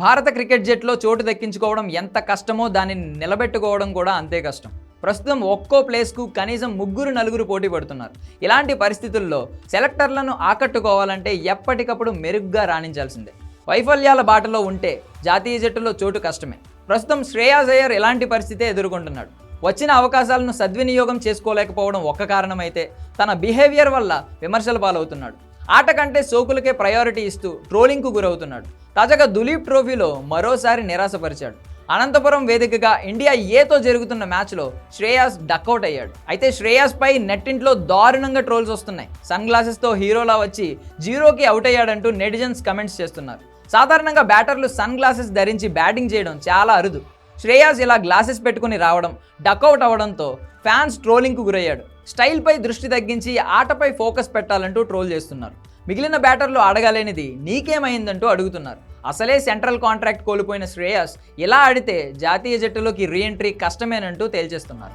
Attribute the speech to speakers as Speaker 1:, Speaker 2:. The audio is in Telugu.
Speaker 1: భారత క్రికెట్ జట్టులో చోటు దక్కించుకోవడం ఎంత కష్టమో దానిని నిలబెట్టుకోవడం కూడా అంతే కష్టం. ప్రస్తుతం ఒక్కో ప్లేస్కు కనీసం ముగ్గురు నలుగురు పోటీ పడుతున్నారు. ఇలాంటి పరిస్థితుల్లో సెలెక్టర్లను ఆకట్టుకోవాలంటే ఎప్పటికప్పుడు మెరుగ్గా రాణించాల్సిందే. వైఫల్యాల బాటలో ఉంటే జాతీయ జట్టులో చోటు కష్టమే. ప్రస్తుతం శ్రేయాస్ అయ్యర్ ఎలాంటి పరిస్థితే ఎదుర్కొంటున్నాడు. వచ్చిన అవకాశాలను సద్వినియోగం చేసుకోలేకపోవడం ఒక్క కారణమైతే తన బిహేవియర్ వల్ల విమర్శల పాలవుతున్నాడు. ఆట కంటే సోకులకే ప్రయారిటీ ఇస్తూ ట్రోలింగ్కు గురవుతున్నాడు. తాజాగా దులీప్ ట్రోఫీలో మరోసారి నిరాశపరిచాడు. అనంతపురం వేదికగా ఇండియా ఏతో జరుగుతున్న మ్యాచ్లో శ్రేయాస్ డక్అవుట్ అయ్యాడు. అయితే శ్రేయాస్ పై నెట్టింట్లో దారుణంగా ట్రోల్స్ వస్తున్నాయి. సన్ గ్లాసెస్తో హీరోలా వచ్చి జీరోకి అవుట్ అయ్యాడంటూ నెటిజన్స్ కమెంట్స్ చేస్తున్నారు. సాధారణంగా బ్యాటర్లు సన్ గ్లాసెస్ ధరించి బ్యాటింగ్ చేయడం చాలా అరుదు. శ్రేయాస్ ఇలా గ్లాసెస్ పెట్టుకుని రావడం డక్అవుట్ అవ్వడంతో ఫ్యాన్స్ ట్రోలింగ్కు గురయ్యాడు. స్టైల్పై దృష్టి తగ్గించి ఆటపై ఫోకస్ పెట్టాలంటూ ట్రోల్ చేస్తున్నారు. మిగిలిన బ్యాటర్లు అడగలేనిది నీకేమైందంటూ అడుగుతున్నారు. అసలే సెంట్రల్ కాంట్రాక్ట్ కోల్పోయిన శ్రేయస్ ఇలా ఆడితే జాతీయ జట్టులోకి రీఎంట్రీ కష్టమేనంటూ తేల్చేస్తున్నారు.